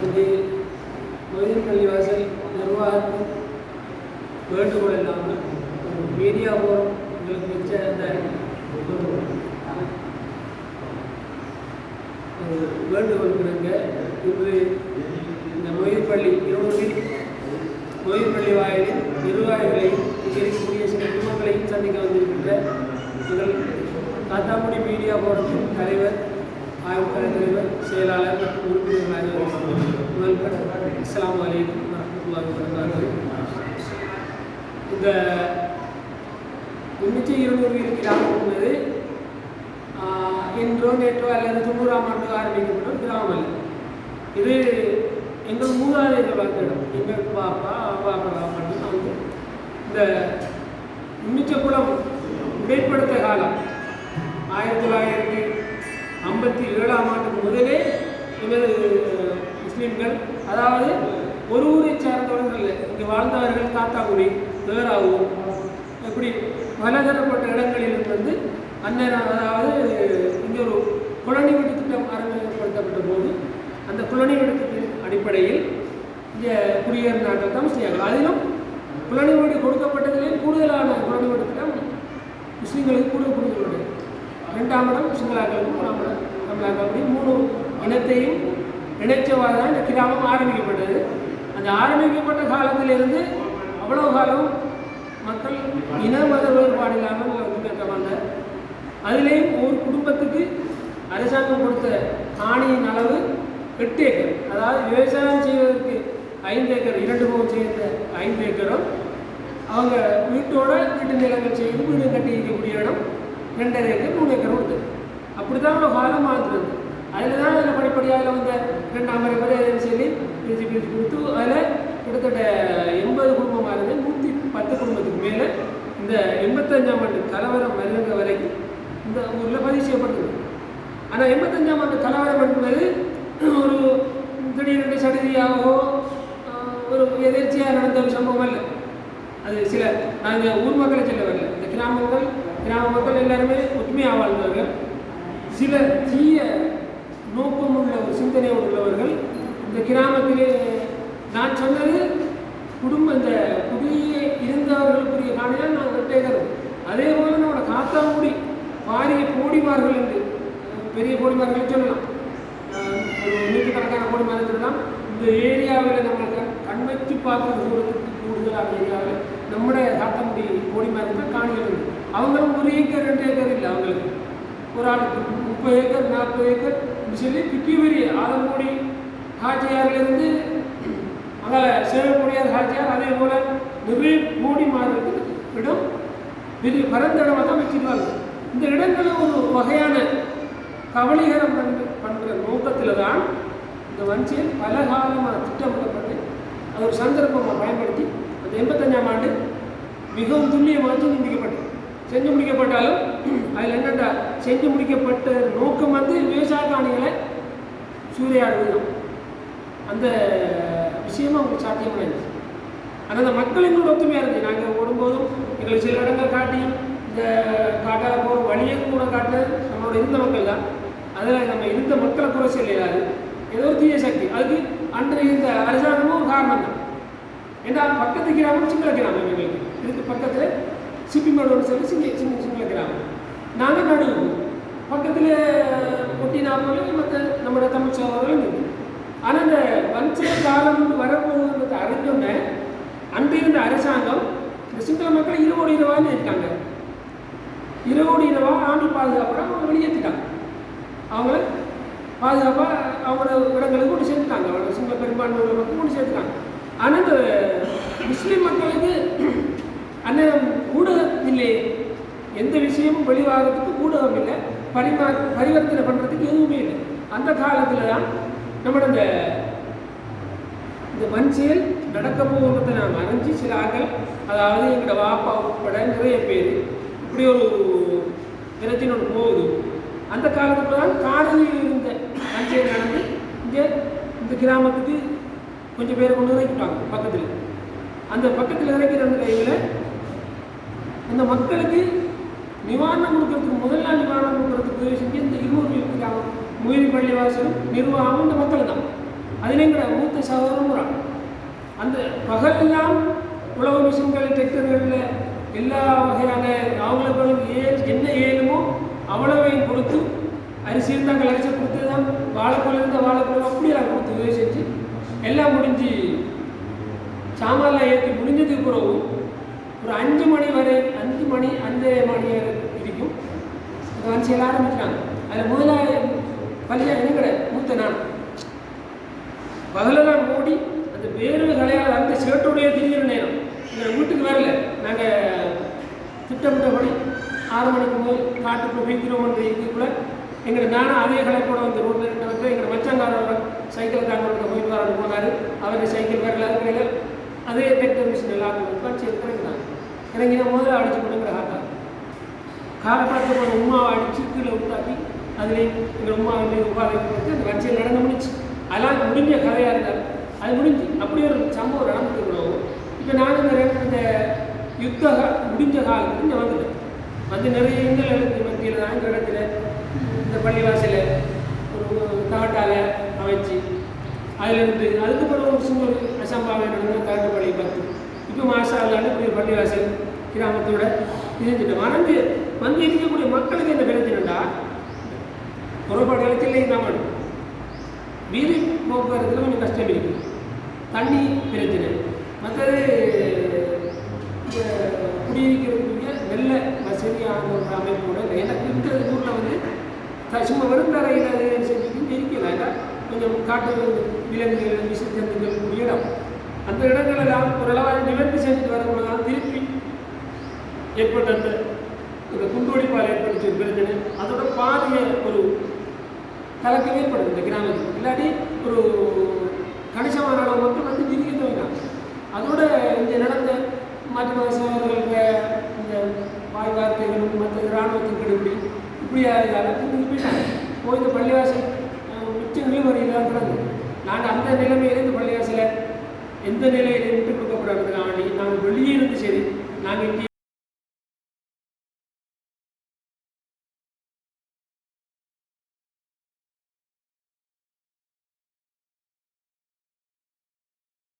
வந்து மொய்தீன் பள்ளிவாசல் நிர்வாகத்தின் வேண்டுகோள் இல்லாமல் ஒரு மீடியா போகிறோம் உங்களுக்கு மிச்ச அந்த வேண்டுகோள் கிடங்க இன்று இந்த மொய்தீன்பள்ளி இருநூறில் மொய்தீன்பள்ளி வாயிலில் நிர்வாகிகளையும் இங்கே இருக்கக்கூடிய சில குடும்பங்களையும் சந்திக்க வந்திருக்கின்ற எங்கள் காத்தாங்குடி மீடியா போர்டின் தலைவர் ஆய்வுக்கலை தலைவர் செயலாளர் மற்றும் உறுப்பினர்கள் அனைவரும் அஸ்லாம் வலைக்கும் அலைக்கும் வரமத்துல்லாஹி வபரகாத்துஹு. இந்த முன்னூற்றி இருநூறு கிராமம் என்பது இன்றோ நேற்றோ அல்லது தொண்ணூறாம் ஆண்டு ஆரம்பிக்கப்பட்ட ஒரு கிராமம் அல்ல. இது எங்கள் மூதாதையர்கள் வளர்ந்த இடம் எங்கள் பாப்பா பாப்பா பாப்பான்னு வந்து இந்த முன்னிச்சக்குளம் இடைப்படுத்த காலம் ஆயிரத்தி தொள்ளாயிரத்தி ஐம்பத்தி ஏழாம் ஆண்டுக்கு முதலே இவர் அதாவது ஒரு ஊரை சார்ந்தவர்கள் இல்லை இங்கே வாழ்ந்தவர்கள் தாத்தாக்குடி வேறாவூர் இப்படி பலதரப்பட்ட இடங்களில் வந்து அந்நேரம் அதாவது இங்கே ஒரு குழந்தை வீட்டு திட்டம் அறிமுகப்படுத்தப்பட்ட போது அந்த குழந்தை வீடு அடிப்படையில் இங்கே குடியேறு நாட்கள் தான் செய்யாங்க அதிலும் குழந்தை வீடு கொடுக்கப்பட்டதிலே கூடுதலான குழந்தை வீடு திட்டம் முஸ்லீம்களுக்கு கூட கொடுக்கப்பட்டது ரெண்டாம் இடம் சிங்களாக்களுக்கும் மூணாம் இடம் தமிழாக்கள் அப்படி மூணு இனத்தையும் நினைச்சவாறு தான் இந்த கிராமம் ஆரம்பிக்கப்பட்டது. அந்த ஆரம்பிக்கப்பட்ட காலத்திலிருந்து அவ்வளோ காலம் மக்கள் இன மத வேறுபாடு இல்லாமல் ஒத்துழைக்க வந்தார் அதுலேயும் ஒரு குடும்பத்துக்கு அரசாங்கம் கொடுத்த ஆணையின் அளவு எட்டு ஏக்கர். அதாவது விவசாயம் செய்வதற்கு ஐந்து ஏக்கர் இரண்டு பக்கம் சேர்ந்த ஐந்து ஏக்கரும் அவங்க வீட்டோட வீட்டு நிலங்கள் செய்து வீடு கட்டி இருக்கக்கூடிய இடம் ரெண்டரை ஏக்கர் மூணு ஏக்கர் உண்டு. அப்படி தான் காலம் வாழ்ந்துருது அதில் தான் அதில் படிப்படியாக வந்த ரெண்டாம் முறை வரை அதுன்னு சொல்லி பிரித்து பிரித்து கொடுத்து அதில் கிட்டத்தட்ட எண்பது குடும்பமாக இருந்து நூற்றி பத்து குடும்பத்துக்கு மேலே இந்த எண்பத்தஞ்சாம் ஆண்டு கலவரம் வருகிற வரைக்கும் இந்த ஊரில் பதிவு செய்யப்பட்டது. ஆனால் எண்பத்தஞ்சாம் ஆண்டு கலவரம் என்பது ஒரு திடீரென்று சடுதியாகவோ ஒரு எதிர்ச்சியாக நடந்த ஒரு சம்பவம் அல்ல. அது சில நாங்கள் ஊர் மக்களை சொல்ல வரல. இந்த கிராமங்கள் கிராம மக்கள் எல்லாருமே ஒற்றுமையாக வாழ்ந்தவர்கள். சில தீய நோக்கம் உள்ள ஒரு சிந்தனையோடு உள்ளவர்கள் இந்த கிராமத்திலே நான் சொன்னது குடும்ப இந்த புதிய இருந்தவர்களுக்குரிய காணியாக நான் வெட்டேகர் அதே போல நம்மளோட காத்தாங்குடி பாரிய கோடிமார்கள் என்று பெரிய கோடிமார்கள் சொல்லலாம். நூற்றுக்கணக்கான கோடிமார்கள் சொல்லலாம். இந்த ஏரியாவில் நம்ம கண் வச்சு பார்க்குற தூரத்துக்கு கூடுதலான ஏரியாவில் நம்முடைய காத்தாங்குடி கோடிமார்கள் காணிகள் அவங்களும் ஒரு ஏக்கர் ரெண்டு ஏக்கர் இல்லை அவங்களுக்கு. ஒரு ஆளுக்கு முப்பது ஏக்கர் நாற்பது ஏக்கர் சொல்லி பிக்கிபெரிய ஆலங்குடி ஹாஜியார்லேருந்து அங்கே சேவக்கூடியார் ஹாஜியார் அதே போல் நிறைய மூடி மாறுக்கு இடம் பெரிய பரந்த இடமா தான் வச்சிருவாங்க இந்த இடங்களில் ஒரு வகையான கவலிகரம் பண்ண பண்ணுற நோக்கத்தில் தான் இந்த வஞ்சியல் பல காலமாக திட்டமிடப்பட்டு அது ஒரு சந்தர்ப்பமாக பயன்படுத்தி அந்த எண்பத்தஞ்சாம் ஆண்டு மிகவும் துல்லியமாக செஞ்சு முடிக்கப்பட்டது செஞ்சு முடிக்கப்பட்டாலும் அதில் என்னென்னா செஞ்சு முடிக்கப்பட்ட நோக்கம் வந்து விவசாய காணிகளை சூறையாடுவது அந்த விஷயமும் அவங்களுக்கு சாத்தியமாக இருந்துச்சு ஆனால் அந்த மக்கள் எங்களோட ஒத்துமையாக இருந்துச்சு நாங்கள் ஓடும்போதும் எங்களுக்கு சில இடங்கள் காட்டி இந்த காட்டால போகிற வழியை கூட காட்டு நம்மளோட இருந்த மக்கள் தான். அதில் நம்ம இருந்த மக்களை குறை சொல்லிடாது ஏதோ ஒரு தீய சக்தி. அதுக்கு அன்று இந்த அரசாங்கமும் ஒரு காரணம் தான். ஏன்னா பக்கத்து கிராமம் சிங்கள கிராமம் எங்களுக்கு. இதுக்கு பக்கத்தில் சிப்பிமடோடு சொல்லி சிங்க சின்ன சிங்கள கிராமம். நாங்கள் நடுவோம் பக்கத்தில் ஒட்டி நாமளும் மற்ற நம்மளோட தமிழ் சகோதரர்களும் இருக்கு ஆனால் இந்த வஞ்ச காலம் வந்து வரப்போகுதுன்றதை அறிஞ்சோன்னே அன்றிருந்த அரசாங்கம் இந்த சிங்கள மக்கள் இருபது இரவான்னு இருக்காங்க இருபது இரவா ஆண்டு பாதுகாப்பாக அவங்க வெளியேற்றிட்டாங்க. அவங்கள பாதுகாப்பாக அவங்களோட இடங்களுக்கு கொண்டு சேர்த்துட்டாங்க. அவங்க சிங்கள பெரும்பான்மை மக்கள் கொண்டு சேர்த்துட்டாங்க. ஆனால் இந்த முஸ்லீம் மக்களுக்கு அண்ணன் ஊடகம் இல்லை எந்த விஷயமும் வெளிவாகிறதுக்கு ஊடகம் இல்லை பரிமா பரிவர்த்தனை பண்ணுறதுக்கு எதுவுமே இல்லை. அந்த காலத்தில் தான் நம்மளோட இந்த இந்த செயல் நடக்க போகிறத நாம் அறிஞ்சு சில ஆக்கள் அதாவது எங்களோட வாப்பா உட்பட நிறைய பேர் இப்படி ஒரு தினத்தின் ஒன்று போகுது. அந்த காலத்தில் தான் காலையில் இருந்த வன்சியல் நடந்து இங்கே இந்த கிராமத்துக்கு கொஞ்சம் பேரை கொண்டு இறக்கிட்டாங்க பக்கத்தில். அந்த பக்கத்தில் இறக்கிற அந்த டைமில் அந்த மக்களுக்கு நிவாரணம் கொடுக்கறதுக்கு முதல் நாள் நிவாரணம் கொடுக்கறதுக்கு செஞ்சு இந்த இருநூறு கிராமம் முயல் பள்ளிவாசலும் நிர்வாகம் இந்த மக்கள் தான் அதில் எங்களோட அந்த பகலெல்லாம் உழவு மிஷின்கள் டிராக்டர்களில் எல்லா வகையான அவங்களுக்கு ஏ என்ன ஏழுமோ அவ்வளவையும் கொடுத்து அரிசி இருந்தாங்க அரிசி கொடுத்து தான் வாழைப்பழம் இருந்தால் வாழைப்பழம் அப்படியெல்லாம் கொடுத்து செஞ்சு எல்லாம் முடிஞ்சு சாமான்லாம் ஏற்றி முடிஞ்சதுக்கு பிறகு ஒரு அஞ்சு மணி வரை அஞ்சு மணி அஞ்சு மணி வரை இருக்கும் அந்த எல்லாம் ஆரம்பிச்சிட்டாங்க அதில் முதலாளி பள்ளியா என்ன கிடையாது மூத்த நான் பகலெல்லாம் மூடி அந்த வேர்வை கலையால் அந்த ஷர்ட்டுடைய திரிகிற நேரம். எங்கள் வீட்டுக்கு வரல. நாங்கள் திட்டமிட்டபடி ஆறு மணிக்கு போய் காட்டுக்குள்ள கிலோமீட்டர் இதுக்குள்ள எங்களை நானும் அதே கூட வந்து ரோட்டில் ரெண்டு வந்து எங்கள் மச்சங்காரோட சைக்கிள் காரணம் போயிட்டு வரணும் போனார். அவருக்கு சைக்கிள் வரல. அதுக்கு அதே டெக்டர் மிஷின் எல்லாரும் உட்காந்து இறங்கினாங்க இறங்கினா முதல்ல அடிச்சு கொடுங்கிற ஆட்டா காலப்படத்தை போன உமாவை அடிச்சு கீழே உண்டாக்கி அதில் எங்கள் உமா வந்து உட்காந்து கொடுத்து அந்த வரிசையில் நடந்து முடிச்சு. அதெல்லாம் முடிஞ்ச கதையாக இருந்தார் அது முடிஞ்சு. அப்படி ஒரு சம்பவம் நடந்துட்டு இப்போ நான் இந்த இந்த யுத்த முடிஞ்ச காலத்துக்கு இங்கே வந்துட்டேன். வந்து நிறைய இன்னல்களுக்கு மத்தியில் தான் இந்த இடத்துல இந்த பள்ளிவாசல ஒரு தாட்டால் அமைச்சு அதிலிருந்து அதுக்கு பிறகு ஒரு சின்ன ஒரு அசம்பாவியம் நடந்த காட்டு பள்ளி பார்த்து இப்போ மாசா இல்லாண்டு இப்படி ஒரு பள்ளிவாசல் கிராமத்தோட இருந்துட்டு வந்து வந்து இருக்கக்கூடிய மக்களுக்கு என்ன பிரச்சனைடா புறப்பாடு இல்லை தான் வீதி போக்குவரத்தில் கொஞ்சம் கஷ்டம் இருக்கு. தண்ணி பிரச்சனை. மற்றது குடியிருக்கிறதுக்குரிய நல்ல வசதியான ஒரு அமைப்போட இல்லை. எனக்கு இந்த ஊரில் வந்து த- சும்மா வெறும் தரையில் செஞ்சுட்டு இருக்கல ஏன்னா கொஞ்சம் காட்டு விலங்குகள் விசைத்தந்துகள் கூடிய இடம். அந்த இடங்களெல்லாம் ஓரளவாக நிவர்த்தி செஞ்சுட்டு வரவங்க தான் திருப்பி ஏற்பட்ட அந்த இந்த குண்டோடிப்பால் ஏற்படுத்திய பிரச்சனை அதோட பாரிய ஒரு கலக்கம் ஏற்படுது இந்த கிராமத்தில். இல்லாட்டி ஒரு கணிசமான அளவு மக்கள் வந்து விரிக்க அதோட இங்கே நடந்த மற்ற மதசவர்களுக்கு இந்த வாய் வார்த்தைகளும் மற்ற இராணுவத்தின் கெடுபிடி இப்படி இதால் போயிட்டாங்க. போய் இந்த பள்ளிவாசல் அஹ், மிச்சங்களும் ஒரு இதாக கிடந்தது நாங்கள் அந்த நிலைமையில இந்த பள்ளிவாசலை எந்த நிலையில விட்டு கொடுக்கப்படாததுக்காக நாங்கள் வெளியே இருந்து சரி நாங்கள் இங்கே